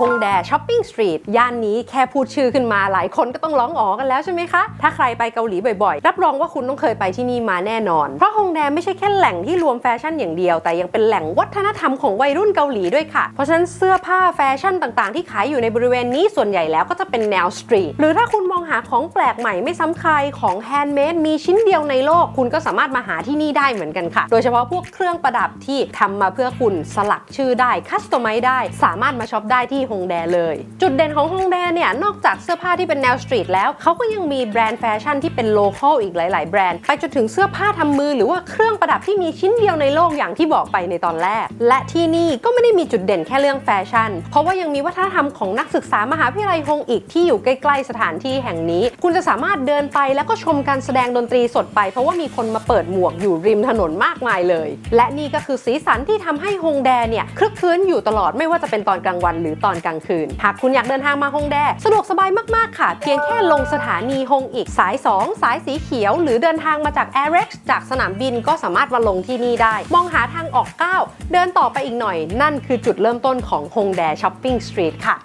ฮงแดช้อปปิ้งสตรีทย่านนี้แค่พูดชื่อขึ้นมาหลายคนก็ต้องร้องอ๋อกันแล้วใช่ไหมคะ ถ้าใครไปเกาหลีบ่อยๆ รับรองว่าคุณต้องเคยไปที่นี่มาแน่นอน เพราะฮงแดไม่ใช่แค่แหล่งที่รวมแฟชั่นอย่างเดียว แต่ยังเป็นแหล่งวัฒนธรรมของวัยรุ่นเกาหลีด้วยค่ะ เพราะฉะนั้นเสื้อผ้าแฟชั่นต่างๆ ที่ขายอยู่ในบริเวณนี้ส่วนใหญ่แล้วก็จะเป็นแนวสตรีทหรือถ้าคุณมองหาของแปลกใหม่ไม่ซ้ำใครของแฮนด์เมดมีชิ้นเดียวในโลก คุณก็สามารถมาหาที่นี่ได้เหมือนกันค่ะ โดยเฉพาะพวกเครื่องประดับที่ทำมาเพื่อคุณสลักชื่อได้คัสตอมไมได้ สามารถมาช็อปได้ที่ฮงแดเลย จุดเด่นของฮงแดเนี่ยนอกจากเสื้อผ้าที่เป็นแนวสตรีทแล้วเขาก็ยังมีแบรนด์แฟชั่นที่เป็นโลคอลอีกหลาย ๆ แบรนด์ไปจนถึงเสื้อผ้าทำมือหรือว่าเครื่องประดับที่มีชิ้นเดียวในโลกอย่างที่บอกไปในตอนแรก และที่นี่ก็ไม่ได้มีจุดเด่นแค่เรื่องแฟชั่น เพราะว่ายังมีวัฒนธรรมของนักศึกษามหาวิทยาลัยฮงอีกที่อยู่ใกล้ ๆ สถานที่แห่งนี้ คุณจะสามารถเดินไปแล้วก็ชมการแสดงดนตรีสดไป เพราะว่ามีคนมาเปิดหมวกอยู่ริมถนนมากมายเลย และนี่ก็คือสีสันที่ทำให้ฮงแดเนี่ยคลึกคลื้นอยู่ตลอดไม่ว่าจะเป็นตอนกลางวันหรือตอนกลางคืน หากคุณอยากเดินทางมาฮงแด สะดวกสบายมาก ๆ ค่ะ เพียงแค่ลงสถานีฮงอีกสาย 2 สายสีเขียว หรือเดินทางมาจาก a i r e x จากสนามบินก็สามารถมาลงที่นี่ได้ มองหาทางออกก้าเดินต่อไปอีกหน่อย นั่นคือจุดเริ่มต้นของฮงแดช้อปปิ้งสตรีทค่ะ